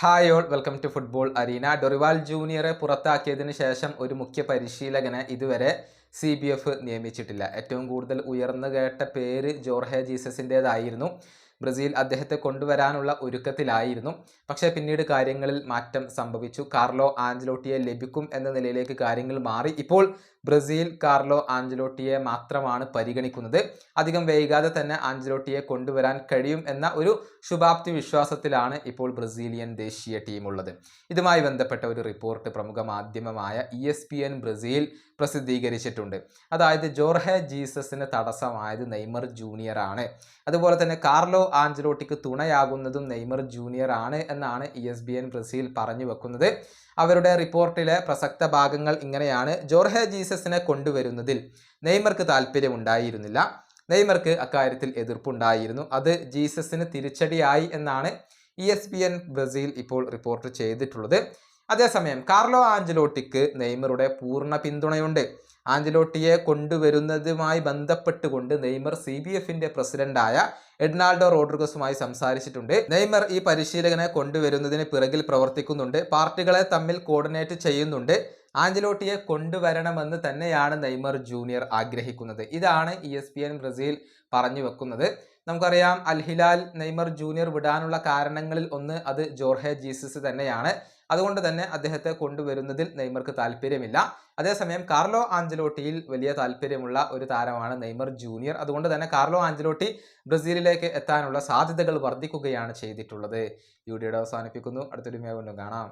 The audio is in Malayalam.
Hi all welcome to football arena Dorival ജൂനിയറെ പുറത്താക്കിയതിന് ശേഷം ഒരു മുഖ്യ പരിശീലകനെ ഇതുവരെ സി ബി എഫ് നിയമിച്ചിട്ടില്ല. ഏറ്റവും കൂടുതൽ ഉയർന്നു കേട്ട പേര് ജോർഹെ ജീസസിന്റേതായിരുന്നു ബ്രസീൽ അദ്ദേഹത്തെ കൊണ്ടുവരാനുള്ള ഒരുക്കത്തിലായിരുന്നു. പക്ഷേ പിന്നീട് കാര്യങ്ങളിൽ മാറ്റം സംഭവിച്ചു. കാർലോ ആഞ്ചലോട്ടിയെ ലഭിക്കും എന്ന നിലയിലേക്ക് കാര്യങ്ങൾ മാറി. ഇപ്പോൾ ബ്രസീൽ കാർലോ ആഞ്ചലോട്ടിയെ മാത്രമാണ് പരിഗണിക്കുന്നത്. അധികം വൈകാതെ തന്നെ ആഞ്ചലോട്ടിയെ കൊണ്ടുവരാൻ കഴിയും എന്ന ഒരു ശുഭാപ്തി വിശ്വാസത്തിലാണ് ഇപ്പോൾ ബ്രസീലിയൻ ദേശീയ ടീമുള്ളത്. ഇതുമായി ബന്ധപ്പെട്ട ഒരു റിപ്പോർട്ട് പ്രമുഖ മാധ്യമമായ E S P N Brazil പ്രസിദ്ധീകരിച്ചിട്ടുണ്ട്. അതായത് ജോർഹെ ജീസസിന് തടസ്സമായത് നെയ്മർ ജൂനിയർ ആണ് അതുപോലെ തന്നെ കാർലോ ആഞ്ചലോട്ടിക്ക് തുണയാകുന്നതും നെയ്മർ ജൂനിയർ ആണ് എന്നാണ് E S B N Brazil പറഞ്ഞു വെക്കുന്നത്. അവരുടെ റിപ്പോർട്ടിലെ പ്രസക്ത ഭാഗങ്ങൾ ഇങ്ങനെയാണ്. ജോർഹെ ജീസസിനെ കൊണ്ടുവരുന്നതിൽ നെയ്മർക്ക് താല്പര്യമുണ്ടായിരുന്നില്ല നെയ്മർക്ക് അക്കാര്യത്തിൽ എതിർപ്പുണ്ടായിരുന്നു. അത് ജീസസിന് തിരിച്ചടിയായി എന്നാണ് E S B N Brazil ഇപ്പോൾ റിപ്പോർട്ട് ചെയ്തിട്ടുള്ളത്. അതേസമയം കാർലോ ആഞ്ചലോട്ടിക്ക് നെയ്മറുടെ പൂർണ പിന്തുണയുണ്ട്. ആഞ്ചലോട്ടിയെ കൊണ്ടുവരുന്നതുമായി ബന്ധപ്പെട്ടുകൊണ്ട് നെയ്മർ സി ബി എഫിന്റെ പ്രസിഡന്റായ എഡ്നാൾഡോ റോഡ്രിഗസുമായി സംസാരിച്ചിട്ടുണ്ട്. നെയ്മർ ഈ പരിശീലകനെ കൊണ്ടുവരുന്നതിന് പിറകിൽ പ്രവർത്തിക്കുന്നുണ്ട്. പാർട്ടികളെ തമ്മിൽ കോർഡിനേറ്റ് ചെയ്യുന്നുണ്ട്. ആഞ്ചലോട്ടിയെ കൊണ്ടുവരണമെന്ന് തന്നെയാണ് നെയ്മർ ജൂനിയർ ആഗ്രഹിക്കുന്നത്. ഇതാണ് E S P N Brazil പറഞ്ഞു വെക്കുന്നത്. നമുക്കറിയാം അൽഹിലാൽ നെയ്മർ ജൂനിയർ വിടാനുള്ള കാരണങ്ങളിൽ ഒന്ന് അത് ജോർഹെ ജീസസ് തന്നെയാണ്. അതുകൊണ്ട് തന്നെ അദ്ദേഹത്തെ കൊണ്ടുവരുന്നതിൽ നെയ്മർക്ക് താല്പര്യമില്ല. അതേസമയം കാർലോ ആഞ്ചലോട്ടിയിൽ വലിയ താല്പര്യമുള്ള ഒരു താരമാണ് നെയ്മർ ജൂനിയർ. അതുകൊണ്ട് തന്നെ കാർലോ ആഞ്ചലോട്ടി ബ്രസീലിലേക്ക് എത്താനുള്ള സാധ്യതകൾ വർദ്ധിക്കുകയാണ് ചെയ്തിട്ടുള്ളത്. യു വീഡിയോയുടെ അവസാനിപ്പിക്കുന്നു. അടുത്തൊരു വീണ്ടും കാണാം.